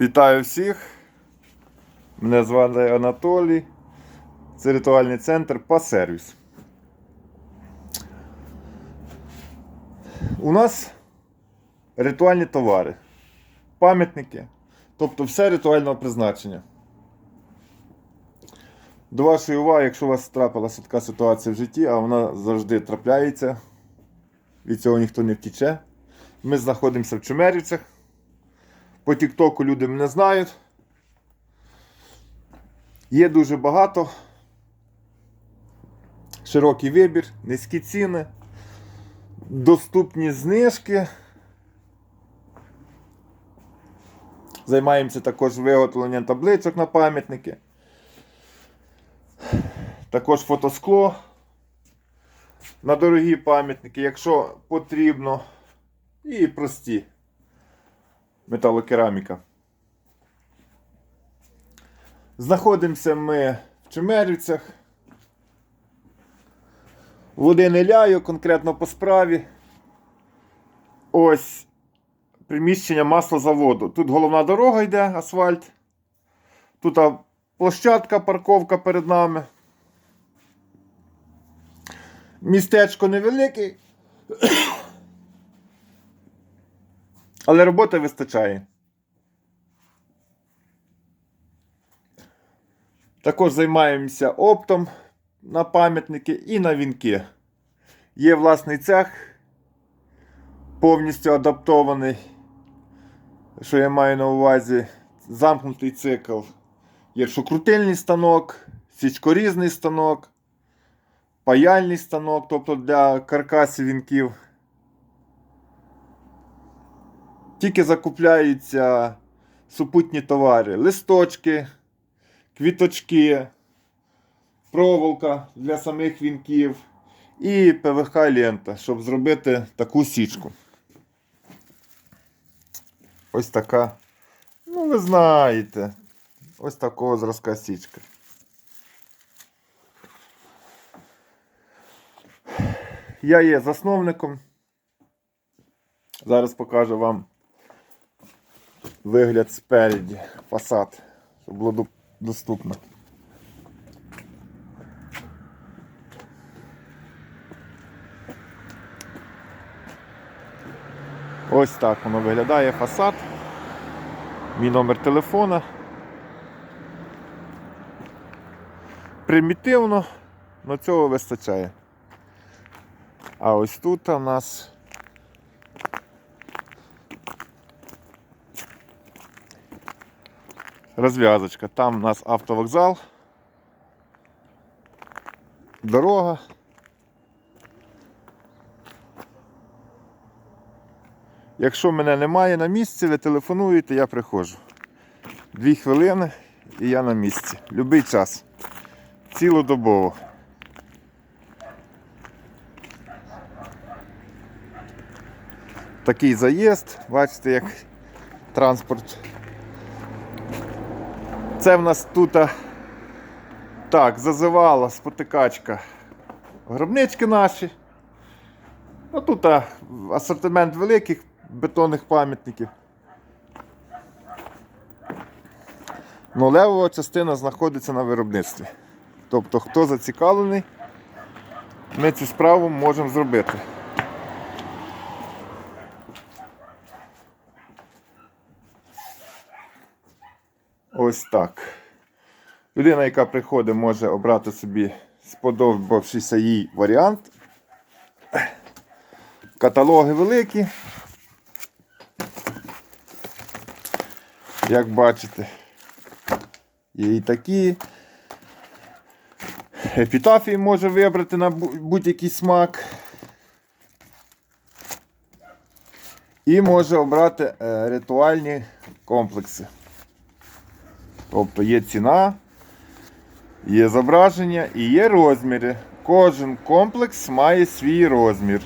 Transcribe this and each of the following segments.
Вітаю всіх. Мене звати Анатолій. Це ритуальний центр Па-сервіс. У нас ритуальні товари, пам'ятники, тобто все ритуального призначення. До вашої уваги, якщо у вас трапилася така ситуація в житті, а вона завжди трапляється, від цього ніхто не втіче. Ми знаходимося в Чумерівцях. По Тіктоку люди мене знають. Є дуже багато. Широкий вибір, низькі ціни, доступні знижки. Займаємося також виготовленням табличок на пам'ятники. Також фотоскло на дорогі пам'ятники, якщо потрібно. І прості металокераміка. Знаходимося ми в Чемерівцях. Не ляю, конкретно по справі. Ось приміщення маслозаводу. Тут головна дорога йде, асфальт. Тут площадка, парковка перед нами. Містечко невелике. Але роботи вистачає. Також займаємося оптом на пам'ятники і на вінки. Є власний цех, повністю адаптований, що я маю на увазі, замкнутий цикл. Є шукрутильний станок, січкорізний станок, паяльний станок, тобто для каркасів вінків. Тільки закупляються супутні товари, листочки, квіточки, проволока для самих вінків і ПВХ лента, щоб зробити таку січку. Ось така. Ну, ви знаєте, ось такого зразка січка. Я є засновником. Зараз покажу вам вигляд спереді, фасад, щоб було доступно. Ось так воно виглядає фасад. Мій номер телефона. Примітивно, але цього вистачає. А ось тут у нас розв'язочка. Там у нас автовокзал, дорога. Якщо мене немає на місці, ви телефонуєте, я приходжу. Дві хвилини і я на місці. Любий час. Цілодобово. Такий заїзд, бачите, як транспорт це в нас тут так, зазивала спотикачка. Гробнички наші. Ну тут асортимент великих бетонних пам'ятників. Ну, левова частина знаходиться на виробництві. Тобто, хто зацікавлений, ми цю справу можемо зробити. Ось так. Людина, яка приходить, може обрати собі сподобавшийся їй варіант. Каталоги великі. Як бачите, є і такі. Епітафії може вибрати на будь-який смак. І може обрати е, ритуальні комплекси. Тобто є ціна, є зображення і є розміри. Кожен комплекс має свій розмір.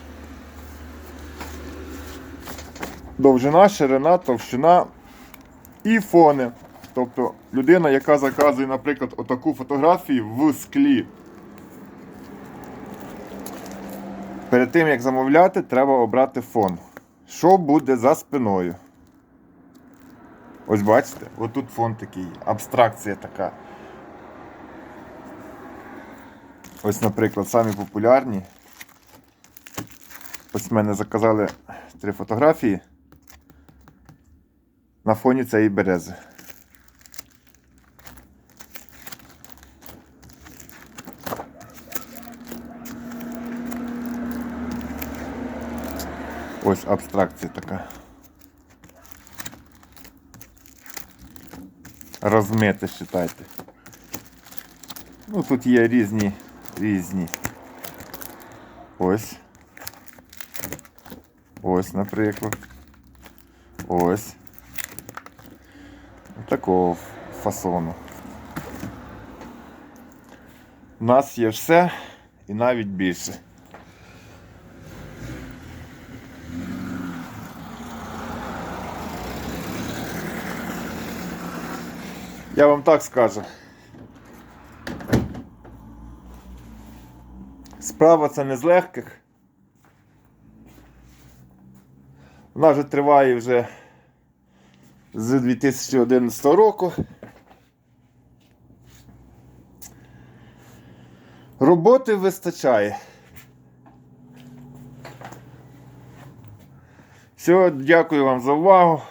Довжина, ширина, товщина і фони. Тобто людина, яка заказує, наприклад, отаку фотографію в склі. Перед тим як замовляти, треба обрати фон. Що буде за спиною? Ось бачите, отут фон такий, абстракція така. Ось, наприклад, самі популярні. Ось в мене заказали три фотографії на фоні цієї берези. Ось абстракція така. Розмити, считайте. Ну, тут є різні, різні. Ось. Ось, наприклад. Ось. Такого фасону. У нас є все і навіть більше. Я вам так скажу. Справа це не з легких. Вона вже триває вже з 2011 року. Роботи вистачає. Все, дякую вам за увагу.